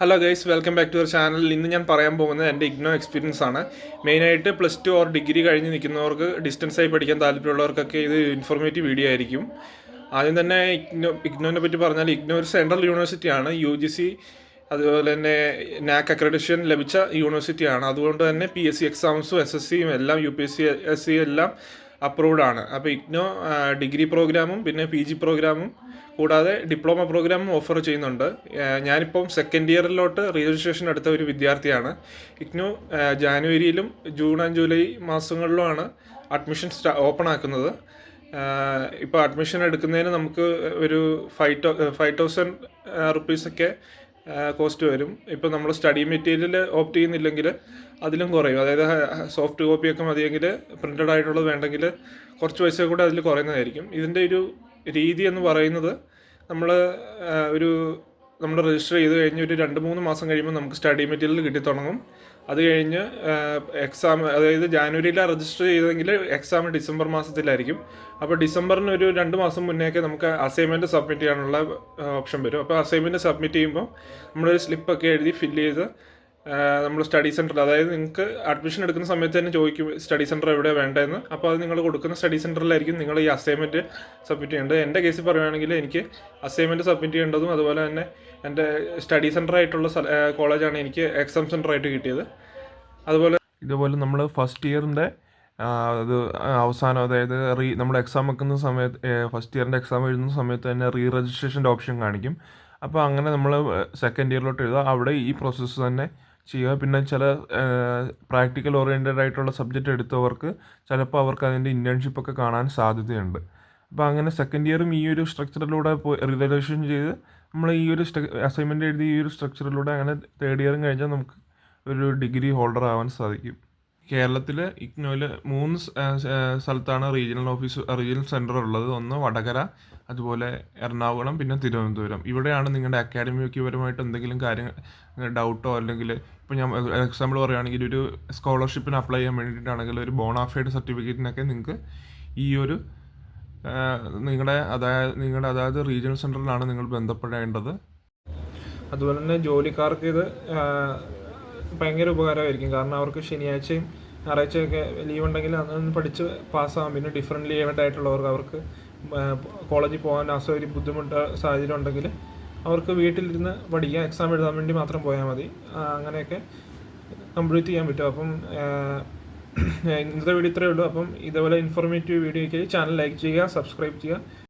Hello guys welcome back to your channel ഇന്ന് ഞാൻ പറയാൻ പോകുന്നത് എന്റെ ഇഗ്നോ എക്സ്പീരിയൻസ് ആണ്. മെയിനായിട്ട് പ്ലസ് ടു ഓർ ഡിഗ്രി കഴിഞ്ഞ് നിൽക്കുന്നവർക്ക് ഡിസ്റ്റൻസ് ആയി പഠിക്കാൻ താല്പര്യമുള്ളവർക്കൊക്കെ ഇത് ഇൻഫോർമേറ്റീവ് വീഡിയോ ആയിരിക്കും. ആദ്യം തന്നെ ഇഗ്നോ ഇഗ്നോനെ പറ്റി പറഞ്ഞാൽ ഇഗ്നോ ഒരു സെൻട്രൽ യൂണിവേഴ്സിറ്റിയാണ് യു ജി സി അതുപോലെ തന്നെ നാക് അക്രഡിഷൻ ലഭിച്ച യൂണിവേഴ്സിറ്റിയാണ് അതുകൊണ്ട് തന്നെ പി എസ് സി എക്സാംസും എസ് എസ് സിയും എല്ലാം U P S C S C എല്ലാം അപ്രൂവ്ഡ് ആണ്. അപ്പോൾ ഇഗ്നോ ഡിഗ്രി പ്രോഗ്രാമും പിന്നെ പി ജി പ്രോഗ്രാമും കൂടാതെ ഡിപ്ലോമ പ്രോഗ്രാം ഓഫർ ചെയ്യുന്നുണ്ട്. ഞാനിപ്പം സെക്കൻഡ് ഇയറിലോട്ട് രജിസ്ട്രേഷൻ എടുത്ത ഒരു വിദ്യാർത്ഥിയാണ്. ഇഗ്നു ജാനുവരിയിലും ജൂൺ ആൻഡ് ജൂലൈ മാസങ്ങളിലുമാണ് അഡ്മിഷൻ സ്റ്റാ ഓപ്പൺ ആക്കുന്നത്. ഇപ്പോൾ അഡ്മിഷൻ എടുക്കുന്നതിന് നമുക്ക് ഒരു ഫൈവ് ടൗ ഫൈവ് തൗസൻഡ് റുപ്പീസൊക്കെ കോസ്റ്റ് വരും. ഇപ്പോൾ നമ്മൾ സ്റ്റഡി മെറ്റീരിയൽ ഓപ്റ്റ് ചെയ്യുന്നില്ലെങ്കിൽ അതിലും കുറയും. അതായത് സോഫ്റ്റ് കോപ്പിയൊക്കെ മതിയെങ്കിൽ പ്രിന്റഡ് ആയിട്ടുള്ളത് വേണ്ടെങ്കിൽ കുറച്ച് പൈസ കൂടെ അതിൽ കുറയുന്നതായിരിക്കും. ഇതിന്റെ ഒരു രീതി എന്ന് പറയുന്നത് നമ്മൾ ഒരു നമ്മൾ രജിസ്റ്റർ ചെയ്ത് കഴിഞ്ഞ് ഒരു രണ്ട് മൂന്ന് മാസം കഴിയുമ്പോൾ നമുക്ക് സ്റ്റഡി മെറ്റീരിയൽ കിട്ടി തുടങ്ങും. അത് കഴിഞ്ഞ് എക്സാം അതായത് ജാനുവരിയിലാണ് രജിസ്റ്റർ ചെയ്തെങ്കിൽ എക്സാം ഡിസംബർ മാസത്തിലായിരിക്കും. അപ്പോൾ ഡിസംബറിന് ഒരു രണ്ട് മാസം മുന്നേക്ക് നമുക്ക് അസൈൻമെന്റ് സബ്മിറ്റ് ചെയ്യാനുള്ള ഓപ്ഷൻ വരും. അപ്പോൾ അസൈൻമെന്റ് സബ്മിറ്റ് ചെയ്യുമ്പോൾ നമ്മളൊരു സ്ലിപ്പൊക്കെ എഴുതി ഫില്ല് ചെയ്ത് നമ്മൾ സ്റ്റഡി സെന്ററിൽ അതായത് നിങ്ങൾക്ക് അഡ്മിഷൻ എടുക്കുന്ന സമയത്ത് തന്നെ ചോദിക്കും സ്റ്റഡി സെന്റർ എവിടെ വേണ്ടതെന്ന് അപ്പോൾ അത് നിങ്ങൾ കൊടുക്കുന്ന സ്റ്റഡി സെന്ററിലായിരിക്കും നിങ്ങൾ ഈ അസൈൻമെന്റ് സബ്മിറ്റ് ചെയ്യേണ്ടത്. എന്റെ കേസിൽ പറയുകയാണെങ്കിൽ എനിക്ക് അസൈൻമെന്റ് സബ്മിറ്റ് ചെയ്യേണ്ടതും അതുപോലെ തന്നെ എന്റെ സ്റ്റഡി സെന്റർ ആയിട്ടുള്ള കോളേജാണ് എനിക്ക് എക്സാം സെന്റർ ആയിട്ട് കിട്ടിയത്. അതുപോലെ ഇതുപോലെ നമ്മൾ ഫസ്റ്റ് ഇയറിന്റെ അത് അവസാനം അതായത് റീ നമ്മൾ എക്സാം വെക്കുന്ന സമയത്ത് ഫസ്റ്റ് ഇയറിന്റെ എക്സാം എഴുതുന്ന സമയത്ത് തന്നെ റീ രജിസ്ട്രേഷന്റെ ഓപ്ഷൻ കാണിക്കും. അപ്പോൾ അങ്ങനെ നമ്മൾ സെക്കൻഡ് ഇയറിലോട്ട് എഴുതുക അവിടെ ഈ പ്രോസസ്സ് തന്നെ ചെയ്യുക. പിന്നെ ചില പ്രാക്ടിക്കൽ ഓറിയന്റഡ് ആയിട്ടുള്ള സബ്ജക്റ്റ് എടുത്തവർക്ക് ചിലപ്പോൾ അവർക്ക് അതിന്റെ ഇന്റേൺഷിപ്പ് ഒക്കെ കാണാൻ സാധ്യതയുണ്ട്. അപ്പോൾ അങ്ങനെ സെക്കൻഡ് ഇയറും ഈ ഒരു സ്ട്രക്ചറിലൂടെ റിലേഷൻ ചെയ്ത് നമ്മൾ ഈ ഒരു അസൈൻമെന്റ് എഴുതി ഈ ഒരു സ്ട്രക്ചറിലൂടെ അങ്ങനെ തേർഡ് ഇയറും കഴിഞ്ഞാൽ നമുക്ക് ഒരു ഡിഗ്രി ഹോൾഡർ ആവാൻ സാധിക്കും. കേരളത്തിൽ ഇഗ്നോയിൽ മൂന്ന് സ്ഥലത്താണ് റീജിയണൽ ഓഫീസ് റീജിയണൽ സെന്റർ ഉള്ളത്. ഒന്ന് വടകര അതുപോലെ എറണാകുളം പിന്നെ തിരുവനന്തപുരം. ഇവിടെയാണ് നിങ്ങളുടെ അക്കാഡമിക് പരമായിട്ട് എന്തെങ്കിലും കാര്യങ്ങൾ ഡൗട്ടോ അല്ലെങ്കിൽ ഇപ്പോൾ ഞാൻ എക്സാമ്പിൾ പറയുകയാണെങ്കിൽ ഒരു സ്കോളർഷിപ്പിന് അപ്ലൈ ചെയ്യാൻ വേണ്ടിയിട്ടാണെങ്കിൽ ഒരു ബോണാഫൈഡ് സർട്ടിഫിക്കറ്റിനൊക്കെ നിങ്ങൾക്ക് ഈ ഒരു നിങ്ങളുടെ അതായത് നിങ്ങളുടെ അതായത് റീജിയണൽ സെന്ററിലാണ് നിങ്ങൾ ബന്ധപ്പെടേണ്ടത്. അതുപോലെ തന്നെ ജോലിക്കാർക്ക് ഇത് ഭയങ്കര ഉപകാരമായിരിക്കും. കാരണം അവർക്ക് ശനിയാഴ്ചയും ഞായറാഴ്ചയൊക്കെ ലീവ് ഉണ്ടെങ്കിൽ അന്ന് പഠിച്ച് പാസ്സാകാം പിന്നെ ഡിഫറെന്റ് ലീവ് ആയിട്ടുള്ളവർക്ക് അവർക്ക് കോളേജിൽ പോകാൻ അസൗകര്യം ബുദ്ധിമുട്ട് സാഹചര്യം ഉണ്ടെങ്കിൽ അവർക്ക് വീട്ടിലിരുന്ന് പഠിക്കാം എക്സാം എഴുതാൻ വേണ്ടി മാത്രം പോയാൽ മതി. അങ്ങനെയൊക്കെ കംപ്ലീറ്റ് ചെയ്യാൻ പറ്റും. അപ്പം ഇന്നത്തെ വീഡിയോ ഇത്രയേ ഉള്ളൂ. അപ്പം ഇതേപോലെ ഇൻഫോർമേറ്റീവ് വീഡിയോയ്ക്ക് ചാനൽ ലൈക്ക് ചെയ്യുക സബ്സ്ക്രൈബ് ചെയ്യുക.